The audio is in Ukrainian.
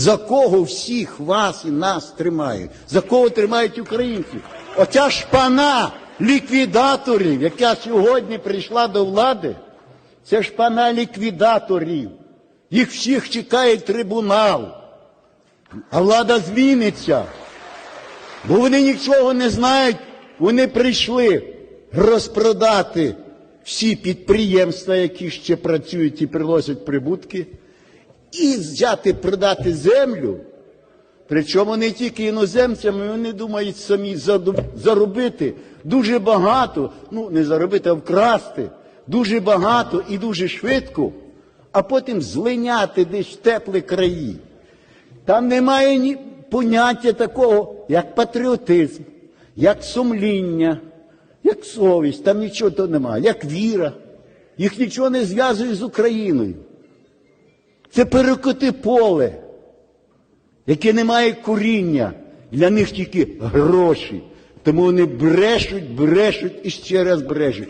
За кого всіх вас і нас тримають? За кого тримають українців? Оця шпана ліквідаторів, яка сьогодні прийшла до влади, це шпана ліквідаторів. Їх всіх чекає трибунал. А влада зміниться. Бо вони нічого не знають, вони прийшли розпродати всі підприємства, які ще працюють і приносять прибутки, і взяти продати землю. Причому не тільки іноземцями, вони думають самі заробити дуже багато, ну не заробити, а вкрасти дуже багато і дуже швидко, а потім злиняти десь в теплі краї. Там немає ні поняття такого, як патріотизм, як сумління, як совість, там нічого того немає, як віра. Їх нічого не зв'язує з Україною. Це перекоти поле, яке не має коріння. Для них тільки гроші. Тому вони брешуть, брешуть і ще раз брешуть.